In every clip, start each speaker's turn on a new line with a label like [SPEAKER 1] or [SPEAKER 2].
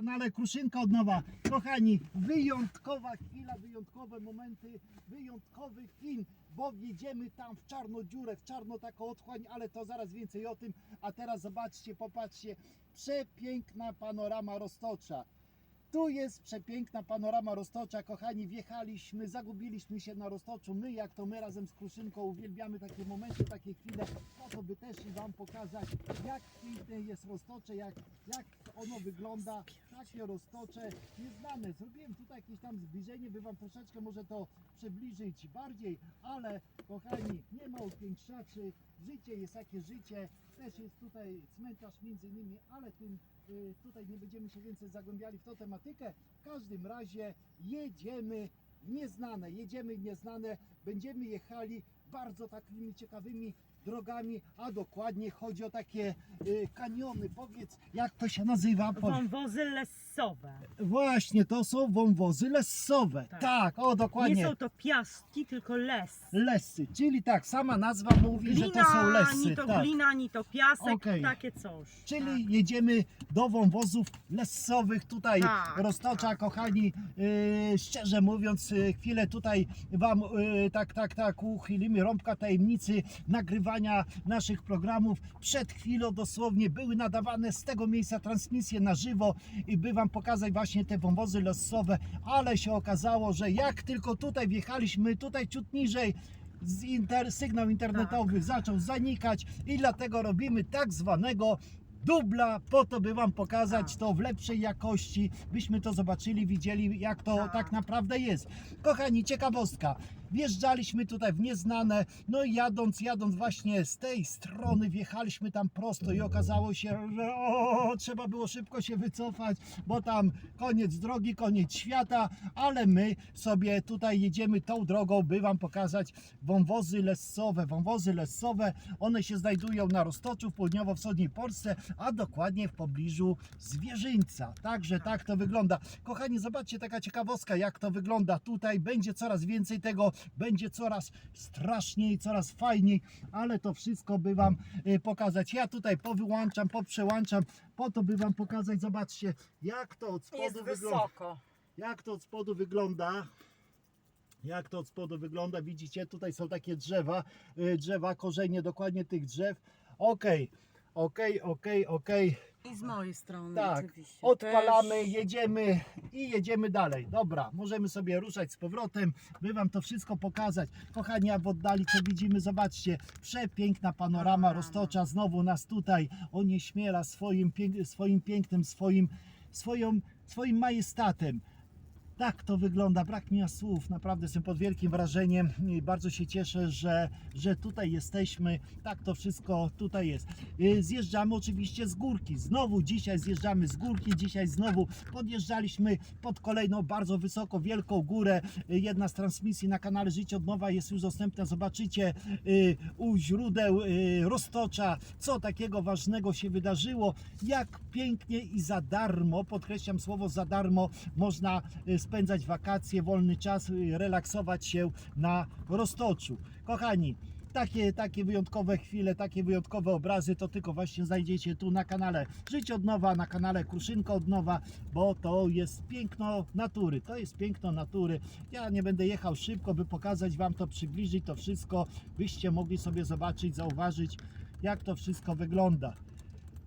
[SPEAKER 1] kanale Kruszynka od nowa. Kochani, wyjątkowa chwila, wyjątkowe momenty, wyjątkowy film, bo jedziemy tam w czarną dziurę, w czarną taką otchłań, ale to zaraz więcej o tym. A teraz zobaczcie, popatrzcie, przepiękna panorama Roztocza. Tu jest przepiękna panorama Roztocza, kochani, wjechaliśmy, zagubiliśmy się na Roztoczu, my jak to my razem z Kruszynką uwielbiamy takie momenty, takie chwile, po to by też i Wam pokazać, jak piękne jest Roztocze, jak, jak ono wygląda, takie Roztocze nieznane. Zrobiłem tutaj jakieś tam zbliżenie, by Wam troszeczkę może to przybliżyć bardziej, ale kochani, nie ma upiększaczy, życie jest jakie życie, też jest tutaj cmentarz między innymi, ale tym y, tutaj nie będziemy się więcej zagłębiali w tą tematykę. W każdym razie jedziemy nieznane, jedziemy nieznane, będziemy jechali bardzo takimi ciekawymi drogami, a dokładnie chodzi o takie y, kaniony. Powiedz, jak to się nazywa?
[SPEAKER 2] Wąwozy lesowe.
[SPEAKER 1] Właśnie, to są wąwozy lesowe. Tak,
[SPEAKER 2] Tak.
[SPEAKER 1] o dokładnie.
[SPEAKER 2] Nie są to piastki, tylko les.
[SPEAKER 1] Lesy, czyli tak, sama nazwa mówi, że to są lesy.
[SPEAKER 2] ani to
[SPEAKER 1] tak.
[SPEAKER 2] glina, ani to piasek,
[SPEAKER 1] Okej.
[SPEAKER 2] takie coś.
[SPEAKER 1] Czyli
[SPEAKER 2] tak.
[SPEAKER 1] jedziemy do wąwozów lesowych tutaj
[SPEAKER 2] Tak,
[SPEAKER 1] roztocza, kochani. Yy, szczerze mówiąc, yy, chwilę tutaj Wam yy, tak, tak, tak uchylimy rąbka tajemnicy nagrywania naszych programów. Przed chwilą dosłownie były nadawane z tego miejsca transmisje na żywo i by Wam pokazać właśnie te wąwozy lesowe, ale się okazało, że jak tylko tutaj wjechaliśmy, tutaj ciut niżej, inter, sygnał internetowy zaczął zanikać i dlatego robimy tak zwanego dubla po to, by Wam pokazać
[SPEAKER 2] Tak.
[SPEAKER 1] to w lepszej jakości, byśmy to zobaczyli, widzieli jak to tak,
[SPEAKER 2] Tak.
[SPEAKER 1] naprawdę jest. Kochani, ciekawostka. Wjeżdżaliśmy tutaj w nieznane, no i jadąc, jadąc właśnie z tej strony, wjechaliśmy tam prosto i okazało się, że o, trzeba było szybko się wycofać, bo tam koniec drogi, koniec świata, ale my sobie tutaj jedziemy tą drogą, by Wam pokazać wąwozy lesowe. Wąwozy lesowe, one się znajdują na Roztoczu w południowo-wschodniej Polsce, a dokładnie w pobliżu Zwierzyńca. Także tak to wygląda. Kochani, zobaczcie taka ciekawostka, jak to wygląda. Tutaj będzie coraz więcej tego, będzie coraz straszniej, coraz fajniej, ale to wszystko by Wam y, pokazać. Ja tutaj powyłączam, poprzełączam, po to by Wam pokazać, zobaczcie, jak to od spodu
[SPEAKER 2] Jest
[SPEAKER 1] wygląda
[SPEAKER 2] wysoko.
[SPEAKER 1] jak to od spodu wygląda. Jak to od spodu wygląda, widzicie, tutaj są takie drzewa, y, drzewa, korzenie dokładnie tych drzew. Okej, okej, okej, okej.
[SPEAKER 2] I z mojej strony
[SPEAKER 1] Tak,
[SPEAKER 2] oczywiście.
[SPEAKER 1] odpalamy,
[SPEAKER 2] Też.
[SPEAKER 1] jedziemy i jedziemy dalej. Dobra, możemy sobie ruszać z powrotem, by Wam to wszystko pokazać. Kochani, a w oddali co widzimy, zobaczcie, przepiękna panorama
[SPEAKER 2] Panorama.
[SPEAKER 1] roztocza znowu nas tutaj onieśmiela swoim, pięk- swoim pięknem, swoim, swoją, swoim majestatem. Tak to wygląda, brak mi słów, naprawdę jestem pod wielkim wrażeniem bardzo się cieszę, że, że tutaj jesteśmy, tak to wszystko tutaj jest. Y, Zjeżdżamy oczywiście z górki, znowu dzisiaj zjeżdżamy z górki, dzisiaj znowu podjeżdżaliśmy pod kolejną bardzo wysoko, wielką górę. Y, Jedna z transmisji na kanale Życie od Nowa jest już dostępna, zobaczycie y, u źródeł Roztocza, co takiego ważnego się wydarzyło, jak pięknie i za darmo, podkreślam słowo za darmo, można y, spędzać wakacje, wolny czas, y, relaksować się na Roztoczu. Kochani, takie, takie wyjątkowe chwile, takie wyjątkowe obrazy to tylko właśnie znajdziecie tu na kanale Życie od Nowa, na kanale Kruszynka od Nowa, bo to jest piękno natury, to jest piękno natury. Ja nie będę jechał szybko, by pokazać Wam to, przybliżyć to wszystko, byście mogli sobie zobaczyć, zauważyć jak to wszystko wygląda.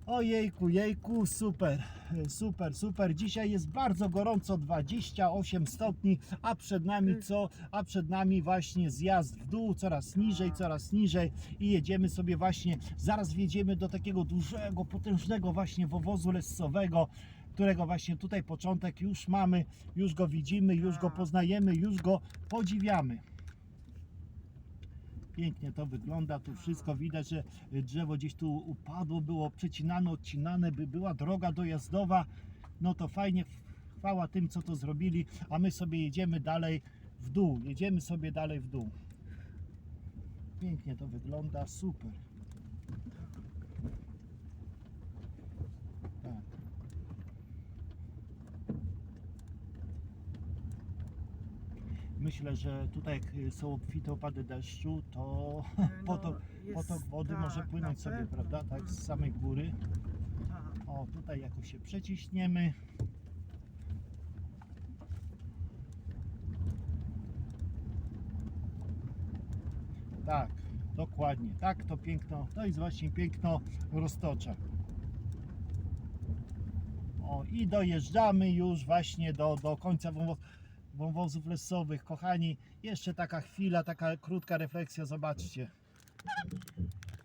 [SPEAKER 1] Ojejku, jejku, super, super, super. Dzisiaj jest bardzo gorąco, 28 stopni, a przed nami co? A przed nami właśnie zjazd w dół, coraz niżej, coraz niżej i jedziemy sobie właśnie, zaraz wjedziemy do takiego dużego, potężnego właśnie wowozu lesowego, którego właśnie tutaj początek już mamy, już go widzimy, już go poznajemy, już go podziwiamy. Pięknie to wygląda, tu wszystko widać, że drzewo gdzieś tu upadło, było przecinane, odcinane, by była droga dojazdowa. No to fajnie, chwała tym, co to zrobili, a my sobie jedziemy dalej w dół, jedziemy sobie dalej w dół. Pięknie to wygląda, super. myślę, że tutaj jak y, są obfite opady deszczu, to e,
[SPEAKER 2] no,
[SPEAKER 1] potok,
[SPEAKER 2] jest,
[SPEAKER 1] potok wody
[SPEAKER 2] tak,
[SPEAKER 1] może płynąć sobie, prawda? Tak, z samej góry.
[SPEAKER 2] Tak.
[SPEAKER 1] O, tutaj jakoś się przeciśniemy. Tak, dokładnie. Tak to piękno, to jest właśnie piękno roztocza. O, i dojeżdżamy już właśnie do, do końca wąwozu wąwozów lesowych. Kochani, jeszcze taka chwila, taka krótka refleksja, zobaczcie.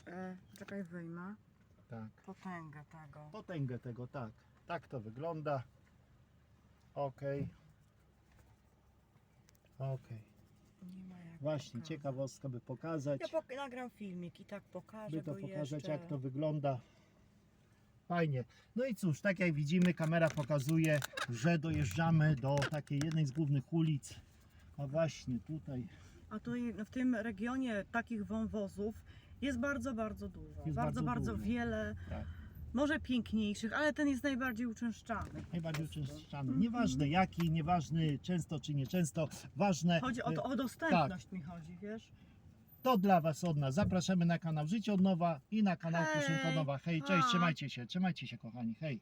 [SPEAKER 2] E, czekaj, wyjmę.
[SPEAKER 1] Tak.
[SPEAKER 2] Potęgę tego.
[SPEAKER 1] Potęgę tego, tak. Tak to wygląda. Ok. Ok.
[SPEAKER 2] Nie ma jak
[SPEAKER 1] Właśnie,
[SPEAKER 2] pokazać.
[SPEAKER 1] ciekawostka by pokazać.
[SPEAKER 2] Ja pok- nagram filmik i tak pokażę
[SPEAKER 1] by to
[SPEAKER 2] go
[SPEAKER 1] pokazać
[SPEAKER 2] jeszcze.
[SPEAKER 1] jak to wygląda. Fajnie. No i cóż, tak jak widzimy, kamera pokazuje, że dojeżdżamy do takiej jednej z głównych ulic. A właśnie tutaj
[SPEAKER 2] A tu i- w tym regionie takich wąwozów jest bardzo, bardzo dużo.
[SPEAKER 1] Jest
[SPEAKER 2] bardzo,
[SPEAKER 1] bardzo
[SPEAKER 2] bardzo
[SPEAKER 1] dużo.
[SPEAKER 2] wiele.
[SPEAKER 1] Tak.
[SPEAKER 2] Może piękniejszych, ale ten jest najbardziej uczęszczany.
[SPEAKER 1] najbardziej uczęszczany. Nieważne jaki, nieważny często czy nieczęsto, ważne
[SPEAKER 2] Chodzi o, to,
[SPEAKER 1] e,
[SPEAKER 2] o dostępność mi chodzi, wiesz?
[SPEAKER 1] To dla Was od nas. Zapraszamy na kanał Życie od Nowa i na kanał
[SPEAKER 2] Hej.
[SPEAKER 1] Nowa. Hej, cześć, trzymajcie się, trzymajcie się kochani, hej.